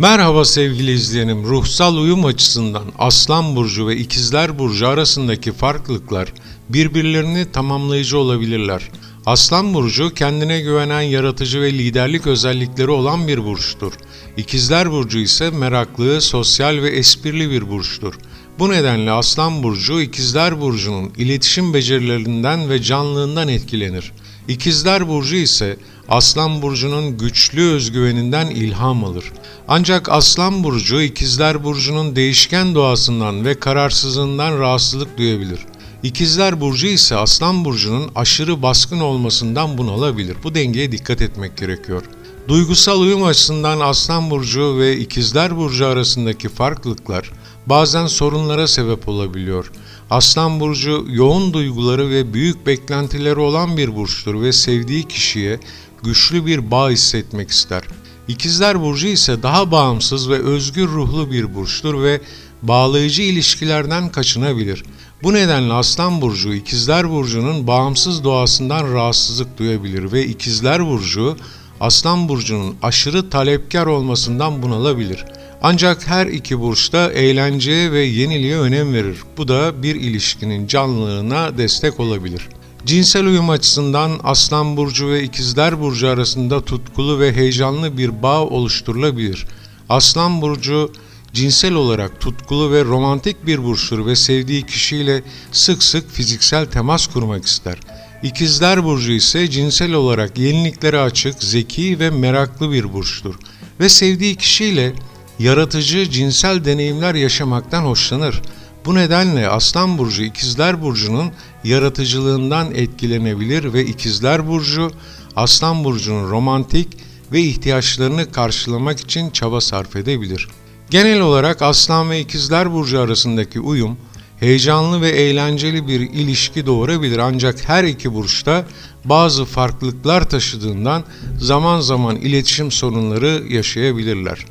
Merhaba sevgili izleyenim. Ruhsal uyum açısından Aslan Burcu ve İkizler Burcu arasındaki farklılıklar birbirlerini tamamlayıcı olabilirler. Aslan Burcu kendine güvenen yaratıcı ve liderlik özellikleri olan bir burçtur. İkizler Burcu ise meraklı, sosyal ve esprili bir burçtur. Bu nedenle Aslan Burcu, İkizler Burcu'nun iletişim becerilerinden ve canlılığından etkilenir. İkizler Burcu ise Aslan Burcu'nun güçlü özgüveninden ilham alır. Ancak Aslan Burcu, İkizler Burcu'nun değişken doğasından ve kararsızlığından rahatsızlık duyabilir. İkizler Burcu ise Aslan Burcu'nun aşırı baskın olmasından bunalabilir. Bu dengeye dikkat etmek gerekiyor. Duygusal uyum açısından Aslan Burcu ve İkizler Burcu arasındaki farklılıklar bazen sorunlara sebep olabiliyor. Aslan Burcu yoğun duyguları ve büyük beklentileri olan bir burçtur ve sevdiği kişiye güçlü bir bağ hissetmek ister. İkizler Burcu ise daha bağımsız ve özgür ruhlu bir burçtur ve bağlayıcı ilişkilerden kaçınabilir. Bu nedenle Aslan Burcu, İkizler Burcu'nun bağımsız doğasından rahatsızlık duyabilir ve İkizler Burcu, Aslan Burcu'nun aşırı talepkar olmasından bunalabilir. Ancak her iki burç da eğlenceye ve yeniliğe önem verir. Bu da bir ilişkinin canlılığına destek olabilir. Cinsel uyum açısından Aslan Burcu ve İkizler Burcu arasında tutkulu ve heyecanlı bir bağ oluşturulabilir. Aslan Burcu cinsel olarak tutkulu ve romantik bir burçtur ve sevdiği kişiyle sık sık fiziksel temas kurmak ister. İkizler Burcu ise cinsel olarak yeniliklere açık, zeki ve meraklı bir burçtur ve sevdiği kişiyle yaratıcı cinsel deneyimler yaşamaktan hoşlanır. Bu nedenle Aslan Burcu İkizler Burcu'nun yaratıcılığından etkilenebilir ve İkizler Burcu Aslan Burcu'nun romantik ve ihtiyaçlarını karşılamak için çaba sarf edebilir. Genel olarak Aslan ve İkizler Burcu arasındaki uyum heyecanlı ve eğlenceli bir ilişki doğurabilir ancak her iki burçta bazı farklılıklar taşıdığından zaman zaman iletişim sorunları yaşayabilirler.